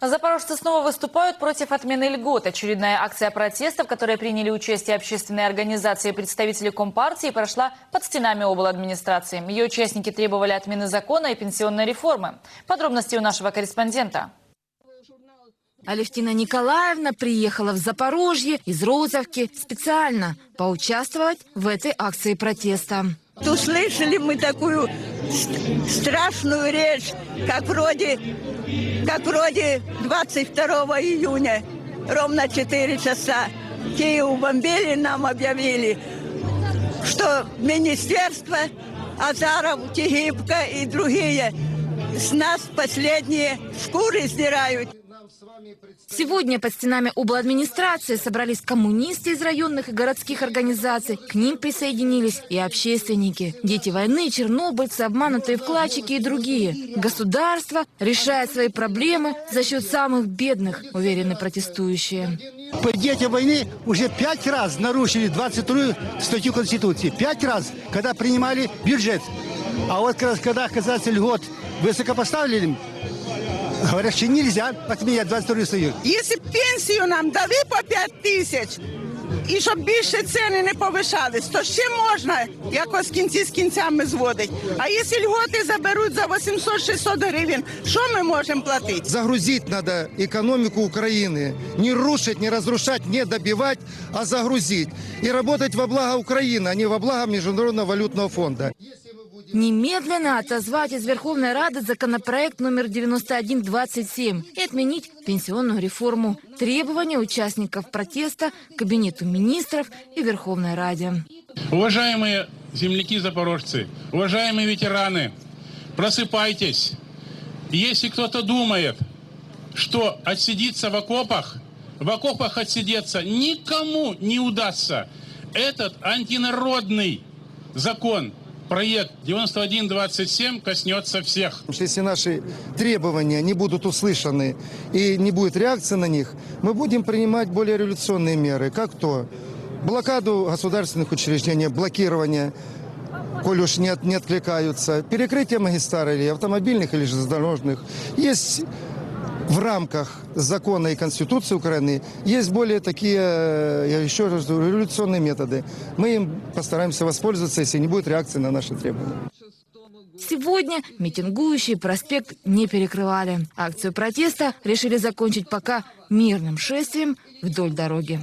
Запорожцы снова выступают против отмены льгот. Очередная акция протеста, в которой приняли участие общественные организации и представители Компартии, прошла под стенами обладминистрации. Ее участники требовали отмены закона и пенсионной реформы. Подробности у нашего корреспондента. Алевтина Николаевна приехала в Запорожье из Розовки специально поучаствовать в этой акции протеста. Услышали мы такую страшную речь, как вроде, как вроде 22 июня, ровно 4 часа. Киев бомбили, нам объявили, что министерство, Азаров, Тегибко и другие с нас последние шкуры сдирают. Сегодня под стенами обладминистрации собрались коммунисты из районных и городских организаций. К ним присоединились и общественники. Дети войны, чернобыльцы, обманутые вкладчики и другие. Государство решает свои проблемы за счет самых бедных, уверены протестующие. Дети войны уже пять раз нарушили 22 статью Конституции. Пять раз, когда принимали бюджет. А вот как раз, когда касается льгот высокопоставленным, говорят, что нельзя отменять 22 статью. Якщо б пенсію нам дали по 5 тисяч, і щоб більше ціни не повишались, то ще можна якось кінці з кінцями зводити. А якщо льготи заберуть за 800-600 гривень, що ми можемо платити? Загрузить надо экономику Украины. Не рушить, не разрушать, не добивать, а загрузить. И работать во благо Украины, а не во благо Международного валютного фонда. Немедленно отозвать из Верховной Рады законопроект номер 9127 и отменить пенсионную реформу. Требования участников протеста Кабинету министров и Верховной Раде. Уважаемые земляки-запорожцы, уважаемые ветераны, просыпайтесь. Если кто-то думает, что отсидеться в окопах, в окопах отсидеться никому не удастся. Этот антинародный закон, проект 9127 коснется всех. Если наши требования не будут услышаны и не будет реакции на них, мы будем принимать более революционные меры. Как то? Блокаду государственных учреждений, блокирование, коль уж не, от- не откликаются, перекрытие магистралей, автомобильных или железнодорожных. Есть в рамках закона и Конституции Украины есть более такие, э, я еще раз говорю, революционные методы. Мы им постараемся воспользоваться, если не будет реакции на наши требования. Сегодня митингующие проспект не перекрывали. Акцию протеста решили закончить пока мирным шествием вдоль дороги.